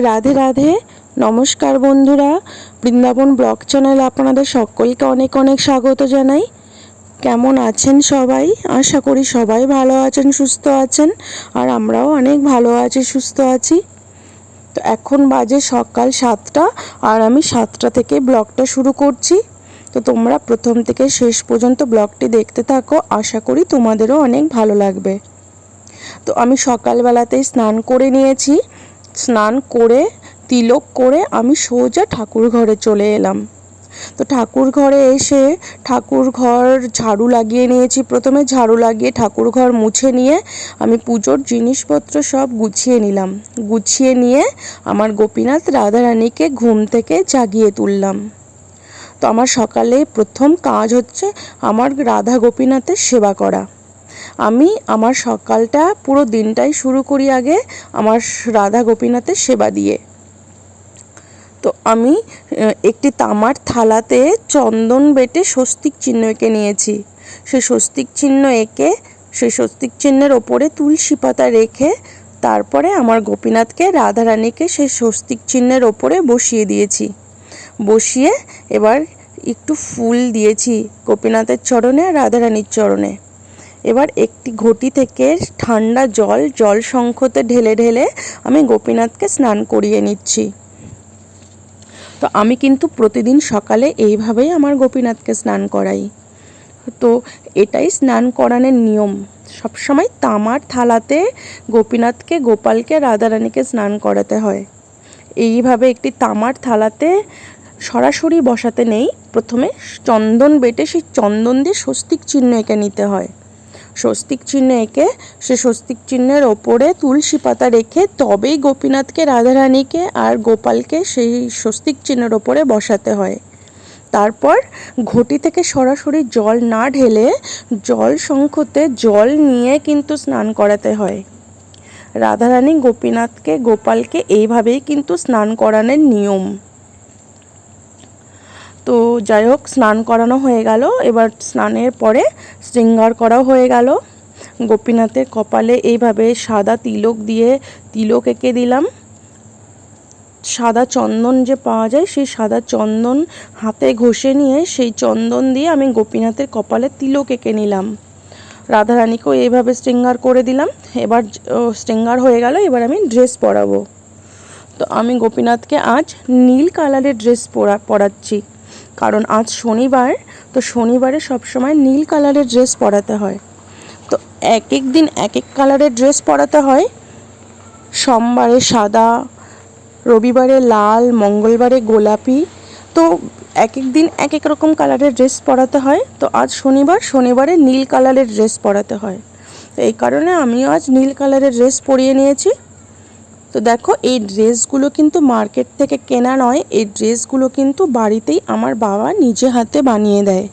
রাধে রাধে, নমস্কার বন্ধুরা। Vrindavan blog channel আপনাদের সকলকে অনেক অনেক স্বাগত জানাই। কেমন আছেন সবাই? আশা করি সবাই ভালো আছেন, সুস্থ আছেন, আর আমরাও অনেক ভালো আছি, সুস্থ আছি। তো এখন বাজে সকাল সাতটা, আর আমি সাতটা থেকে ব্লগটা শুরু করছি। তো তোমরা প্রথম থেকে শেষ পর্যন্ত ব্লগটি দেখতে থাকো, আশা করি তোমাদেরও অনেক ভালো লাগবে। তো আমি সকালবেলাতেই স্নান করে নিয়েছি। স্নান করে, তিলক করে আমি সোজা ঠাকুর ঘরে চলে এলাম। তো ঠাকুর ঘরে এসে ঠাকুর ঘর ঝাড়ু লাগিয়ে নিয়েছি। প্রথমে ঝাড়ু লাগিয়ে ঠাকুর ঘর মুছে নিয়ে আমি পুজোর জিনিসপত্র সব গুছিয়ে নিলাম। গুছিয়ে নিয়ে আমার গোপীনাথ রাধারানীকে ঘুম থেকে জাগিয়ে তুললাম। তো আমার সকালে প্রথম কাজ হচ্ছে আমার রাধা গোপীনাথের সেবা করা। আমি আমার সকালটা পুরো দিনটাই শুরু করি আগে আমার রাধা গোপীনাথের সেবা দিয়ে। তো আমি একটি তামার থালাতে চন্দন বেটে স্বস্তিক চিহ্ন এঁকে নিয়েছি। সেই স্বস্তিক চিহ্ন এঁকে সেই স্বস্তিক চিহ্নের ওপরে তুলসী পাতা রেখে, তারপরে আমার গোপীনাথকে, রাধারানীকে সেই স্বস্তিক চিহ্নের ওপরে বসিয়ে দিয়েছি। বসিয়ে এবার একটু ফুল দিয়েছি গোপীনাথের চরণে আর রাধারানীর চরণে। এবার একটি ঘটি থেকে ঠান্ডা জল জল শঙ্খতে ঢেলে ঢেলে আমি গোপীনাথকে স্নান করিয়ে নিচ্ছি। তো আমি কিন্তু প্রতিদিন সকালে এইভাবেই আমার গোপীনাথকে স্নান করাই। তো এটাই স্নান করানোর নিয়ম। সবসময় তামার থালাতে গোপীনাথকে, গোপালকে, রাধারানীকে স্নান করাতে হয়। এইভাবে একটি তামার থালাতে সরাসরি বসাতে নেই। প্রথমে চন্দন বেটে সেই চন্দন দিয়ে স্বস্তিক চিহ্ন এঁকে নিতে হয়। স্বস্তিক চিহ্নে এঁকে সে স্বস্তিক চিহ্নের ওপরে তুলসী পাতা রেখে তবেই গোপীনাথকে, রাধারানীকে আর গোপালকে সেই স্বস্তিক চিহ্নের ওপরে বসাতে হয়। তারপর ঘটি থেকে সরাসরি জল না ঢেলে জল শঙ্খতে জল নিয়ে কিন্তু স্নান করাতে হয়। রাধারানী গোপীনাথকে, গোপালকে এইভাবেই কিন্তু স্নান করানোর নিয়ম। তো যাই হোক, স্নান করানো হয়ে গেল। এবার স্নানের পরে শৃঙ্গার করাও হয়ে গেল। গোপীনাথের কপালে এইভাবে সাদা তিলক দিয়ে তিলক এঁকে দিলাম। সাদা চন্দন যে পাওয়া যায়, সেই সাদা চন্দন হাতে ঘষে নিয়ে সেই চন্দন দিয়ে আমি গোপীনাথের কপালে তিলক এঁকে নিলাম। রাধারানীকেও এইভাবে শৃঙ্গার করে দিলাম। এবার শৃঙ্গার হয়ে গেল। এবার আমি ড্রেস পরাবো। তো আমি গোপীনাথকে আজ নীল কালারের ড্রেস পরা, পরাচ্ছি। কারণ আজ শনিবার, তো শনিবারে সবসময় নীল কালারের ড্রেস পরাতে হয়। তো এক এক দিন এক এক কালারের ড্রেস পরাতে হয়। সোমবারে সাদা, রবিবারে লাল, মঙ্গলবারে গোলাপি। তো এক এক দিন এক এক রকম কালারের ড্রেস পরাতে হয়। তো আজ শনিবার, শনিবারে নীল কালারের ড্রেস পরাতে হয়। তো এই কারণে আমিও আজ নীল কালারের ড্রেস পরিয়ে নিয়েছি। তো দেখো, এই ড্রেসগুলো কিন্তু মার্কেট থেকে কেনা নয়, এই ড্রেসগুলো কিন্তু বাড়িতেই আমার বাবা নিজে হাতে বানিয়ে দেয়।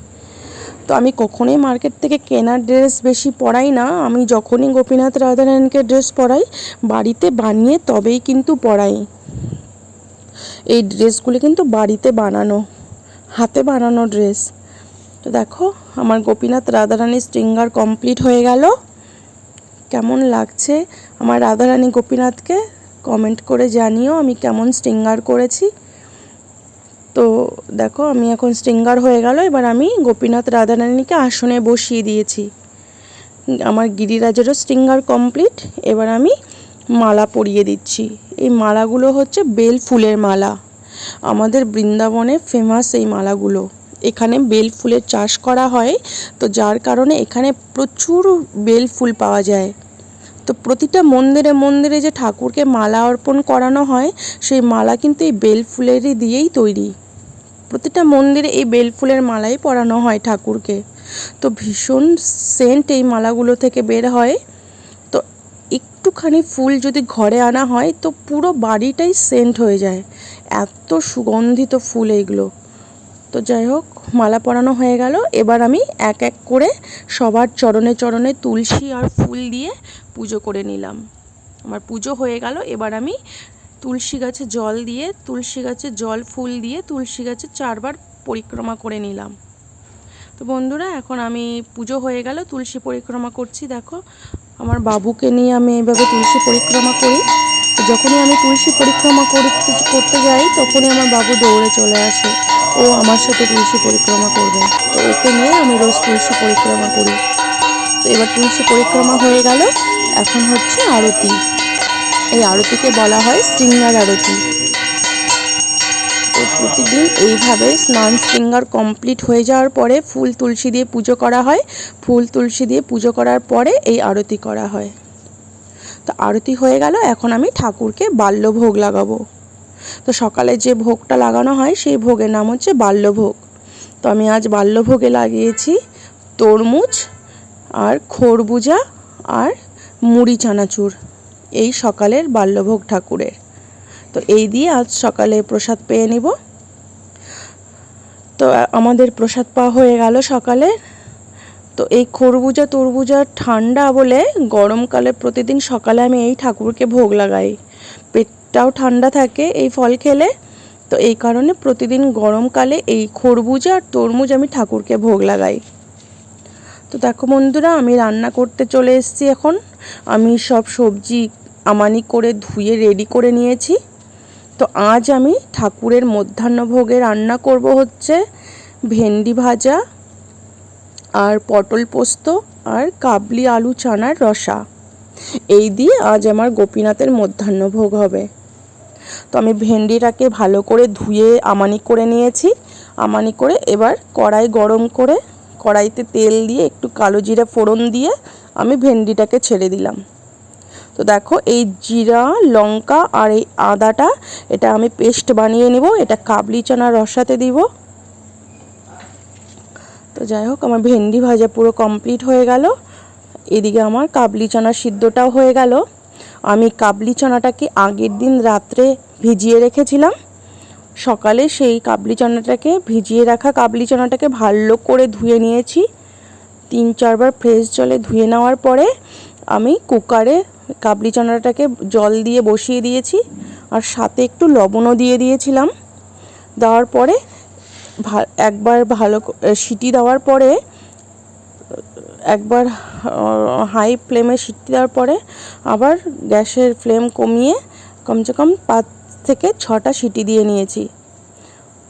তো আমি কখনোই মার্কেট থেকে কেনা ড্রেস বেশি পরাই না, আমি যখনই গোপীনাথ রাধারানীকে ড্রেস পরাই, বাড়িতে বানিয়ে তবেই কিন্তু পরাই। এই ড্রেসগুলো কিন্তু বাড়িতে বানানো, হাতে বানানো ড্রেস। তো দেখো, আমার গোপীনাথ রাধারানীর স্ট্রিঙ্গার কমপ্লিট হয়ে গেল। কেমন লাগছে আমার রাধারানী গোপীনাথকে? কমেন্ট করে জানিও আমি কেমন স্ট্রিঙ্গার করেছি। তো দেখো, আমি এখন স্ট্রিঙ্গার হয়ে গেল, এবার আমি গোপীনাথ রাধারানীকে আসনে বসিয়ে দিয়েছি। আমার গিরিরাজেরও স্ট্রিঙ্গার কমপ্লিট এবার আমি মালা পরিয়ে দিচ্ছি। এই মালাগুলো হচ্ছে বেল ফুলের মালা। আমাদের বৃন্দাবনে ফেমাস এই মালাগুলো। এখানে বেল ফুলের চাষ করা হয়, তো যার কারণে এখানে প্রচুর বেল ফুল পাওয়া যায়। তো প্রতিটা মন্দিরে মন্দিরে যে ঠাকুরকে মালা অর্পণ করানো হয়, সেই মালা কিন্তু এই বেল ফুলেরই দিয়েই তৈরি। প্রতিটা মন্দিরে এই বেল ফুলের মালাই পরানো হয় ঠাকুরকে। তো ভীষণ সেন্ট এই মালাগুলো থেকে বের হয়। তো একটুখানি ফুল যদি ঘরে আনা হয়, তো পুরো বাড়িটাই সেন্ট হয়ে যায়। এত সুগন্ধিত ফুল এইগুলো। তো যাই হোক, মালা পরানো হয়ে গেল। এবার আমি এক এক করে সবার চরণে চরণে তুলসী আর ফুল দিয়ে পুজো করে নিলাম। আমার পুজো হয়ে গেল। এবার আমি তুলসী গাছে জল দিয়ে, তুলসী গাছে জল, ফুল দিয়ে তুলসী গাছে চারবার পরিক্রমা করে নিলাম। তো বন্ধুরা, এখন আমি পুজো হয়ে গেল, তুলসী পরিক্রমা করছি। দেখো, আমার বাবুকে নিয়ে আমি এইভাবে তুলসী পরিক্রমা করি। যখনই আমি তুলসী পরিক্রমা করতে করতে যাই, তখনই আমার বাবু দৌড়ে চলে আসে। ও আমার সাথে তুলসী পরিক্রমা করবে। তো ওকে নিয়ে আমি রোজ তুলসী পরিক্রমা করি। তো এবার তুলসী পরিক্রমা হয়ে গেল। এখন হচ্ছে আরতি। এই আরতিকে বলা হয় শৃঙ্গার আরতি। তো প্রতিদিন এইভাবে স্নান শৃঙ্গার কমপ্লিট হয়ে যাওয়ার পরে ফুল তুলসী দিয়ে পুজো করা হয়। ফুল তুলসী দিয়ে পুজো করার পরে এই আরতি করা হয়। তো আরতি হয়ে গেল, এখন আমি ঠাকুরকে বাল্যভোগ লাগাবো। তো সকালে যে ভোগটা লাগানো হয়, সেই ভোগের নাম হচ্ছে বাল্যভোগ। তো আমি আজ বাল্যভোগে লাগিয়েছি তরমুজ আর খরবুজা আর মুড়ি চানাচুর, এই সকালের বাল্যভোগ ঠাকুরের। তো এই দিয়ে আজ সকালে প্রসাদ পেয়ে নিব। তো আমাদের প্রসাদ পাওয়া হয়ে গেল সকালে তো এই খরবুজা তরবুজা ঠান্ডা বলে গরমকালে প্রতিদিন সকালে আমি এই ঠাকুরকে ভোগ লাগাই। পেটটাও ঠান্ডা থাকে এই ফল খেলে। তো এই কারণে প্রতিদিন গরমকালে এই খরবুজা আর তরমুজ আমি ঠাকুরকে ভোগ লাগাই। তো দেখো বন্ধুরা, আমি রান্না করতে চলে এসেছি এখন। আমি সব সবজি আমানি করে ধুয়ে রেডি করে নিয়েছি। তো আজ আমি ঠাকুরের মধ্যাহ্নভোগে রান্না করব হচ্ছে ভেন্ডি ভাজা আর পটল পোস্ত আর কাবলি আলু চানার রসা। এই দিয়ে আজ আমার গোপীনাথের মধ্যাহ্নভোগ হবে। তো আমি ভেন্ডিটাকে ভালো করে ধুয়ে আমানি করে নিয়েছি। আমানি করে এবার কড়াই গরম করে কড়াইতে তেল দিয়ে একটু কালো জিরা ফোড়ন দিয়ে আমি ভেন্ডিটাকে ছেড়ে দিলাম। তো দেখো এই জিরা, লঙ্কা আর এই আদাটা এটা আমি পেস্ট বানিয়ে নেব। এটা কাবলি চানার রসাতে দিব। তো যাই হোক, আমার ভেন্ডি ভাজা পুরো কমপ্লিট হয়ে গেল। এদিকে আমার কাবলি চানা সিদ্ধটাও হয়ে গেল। আমি কাবলি চানাটাকে আগের দিন রাত্রে ভিজিয়ে রেখেছিলাম। সকালে সেই কাবলি চানাটাকে ভিজিয়ে রাখা কাবলি চানাটাকে ভালো করে ধুয়ে নিয়েছি। তিন চারবার ফ্রেশ জলে ধুয়ে নেওয়ার পরে আমি কুকারে কাবলি চানাটাকে জল দিয়ে বসিয়ে দিয়েছি। আর সাথে একটু লবণও দিয়ে দিয়েছিলাম। দেওয়ার পরে একবার ভালো সিটি দেওয়ার পরে একবার হাই ফ্লেমে সিটি দেওয়ার পরে আবার গ্যাসের ফ্লেম কমিয়ে কমসে কম পাঁচ থেকে ছটা সিটি দিয়ে নিয়েছি।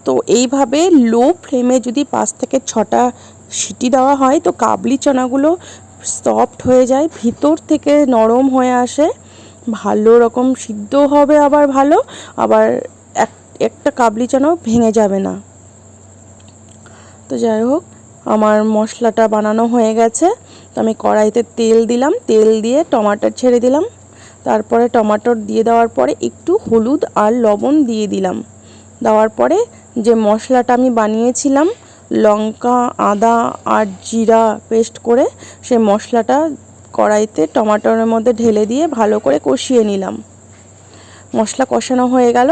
তো এইভাবে লো ফ্লেমে যদি পাঁচ থেকে ছটা সিটি দেওয়া হয়, তো কাবলি চানাগুলো সফট হয়ে যায়, ভিতর থেকে নরম হয়ে আসে। ভালো রকম সিদ্ধ হবে আবার ভালো, আবার এক, একটা কাবলি চানাও ভেঙে যাবে না। তো যাই হোক, আমার মশলাটা বানানো হয়ে গেছে। তো আমি কড়াইতে তেল দিলাম, তেল দিয়ে টমাটোর ছেড়ে দিলাম। তারপরে টমাটোর দিয়ে দেওয়ার পরে একটু হলুদ আর লবণ দিয়ে দিলাম। দেওয়ার পরে যে মশলাটা আমি বানিয়েছিলাম, লঙ্কা, আদা আর জিরা পেস্ট করে, সেই মশলাটা কড়াইতে টমাটোর মধ্যে ঢেলে দিয়ে ভালো করে কষিয়ে নিলাম। মশলা কষানো হয়ে গেল।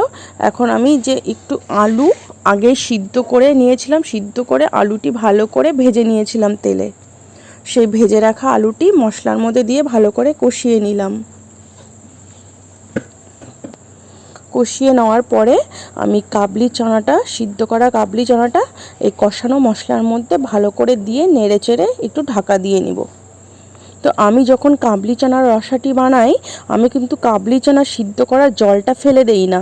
এখন আমি যে একটু আলু আগে সিদ্ধ করে নিয়েছিলাম, সিদ্ধ করে আলুটি ভালো করে ভেজে নিয়েছিলাম তেলে। সেই ভেজে রাখা আলুটি মশলার মধ্যে দিয়ে ভালো করে কষিয়ে নিলাম। কষিয়ে নেওয়ার পরে আমি কাবলি চানাটা, সিদ্ধ করা কাবলি চানাটা এই কষানো মশলার মধ্যে ভালো করে দিয়ে নেড়ে চেড়ে একটু ঢাকা দিয়ে নিব। তো আমি যখন কাবলি চানার রসাটি বানাই, আমি কিন্তু কাবলি চানা সিদ্ধ করার জলটা ফেলে দেই না।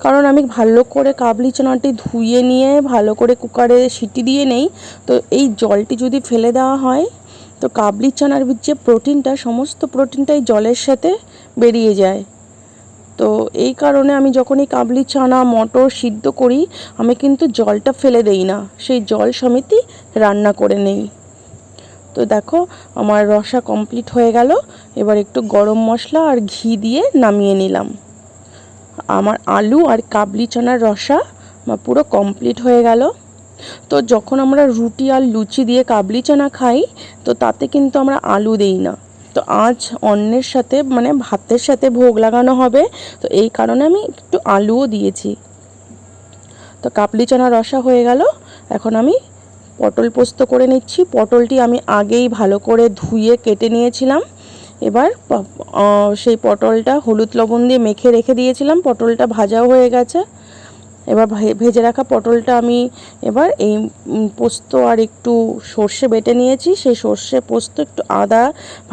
কারণ আমি ভালো করে কাবলি চানাটি ধুয়ে নিয়ে, ভালো করে কুকারে সিটি দিয়ে নেই, তো এই জলটি যদি ফেলে দেওয়া হয়, তো কাবলি চানার যে প্রোটিনটা, সমস্ত প্রোটিনটাই জলের সাথে বেরিয়ে যায়। তো এই কারণে আমি যখন এই কাবলি চানা, মটর সিদ্ধ করি, আমি কিন্তু জলটা ফেলে দেই না। সেই জল সমিতি রান্না করে নেই। তো দেখো, আমার রসা কমপ্লিট হয়ে গেল। এবার একটু গরম মশলা আর ঘি দিয়ে নামিয়ে নিলাম। আমার আলু আর কাবলি চানার রসা পুরো কমপ্লিট হয়ে গেল। তো যখন আমরা রুটি আর লুচি দিয়ে কাবলি চানা খাই, তো তাতে কিন্তু আমরা আলু দেই না। তো আজ অন্যের সাথে মানে ভাতের সাথে ভোগ লাগানো হবে। তো এই কারণে আমি একটু আলুও দিয়েছি। তো কাবলি চানা রসা হয়ে গেল। এখন আমি পটল পোস্ত করে নিচ্ছি। পটলটি আমি আগেই ভালো করে ধুয়ে কেটে নিয়েছিলাম। এবার সেই পটলটা হলুদ লবণ দিয়ে মেখে রেখে দিয়েছিলাম। পটলটা ভাজাও হয়ে গেছে। এবার ভেজে রাখা পটলটা আমি এবার এই পোস্ত আর একটু সর্ষে বেটে নিয়েছি। সেই সর্ষে পোস্ত একটু আদা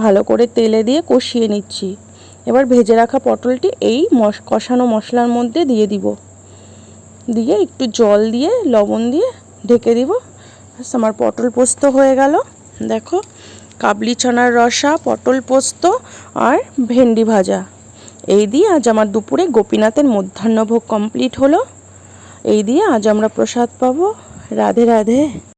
ভালো করে তেলে দিয়ে কষিয়ে নিচ্ছি। এবার ভেজে রাখা পটলটি এই মশ কষানো মশলার মধ্যে দিয়ে দিব। দিয়ে একটু জল দিয়ে, লবণ দিয়ে ঢেকে দিব। আমার পটল পোস্ত হয়ে গেল। দেখো, কাবলি চানার রসা, পটল পোস্ত আর ভেন্ডি ভাজা। এই দিয়ে আজ আমার দুপুরে গোপীনাথের মধ্যাহ্নভোগ কমপ্লিট হলো। এই দিয়ে আজ আমরা প্রসাদ পাবো। রাধে রাধে।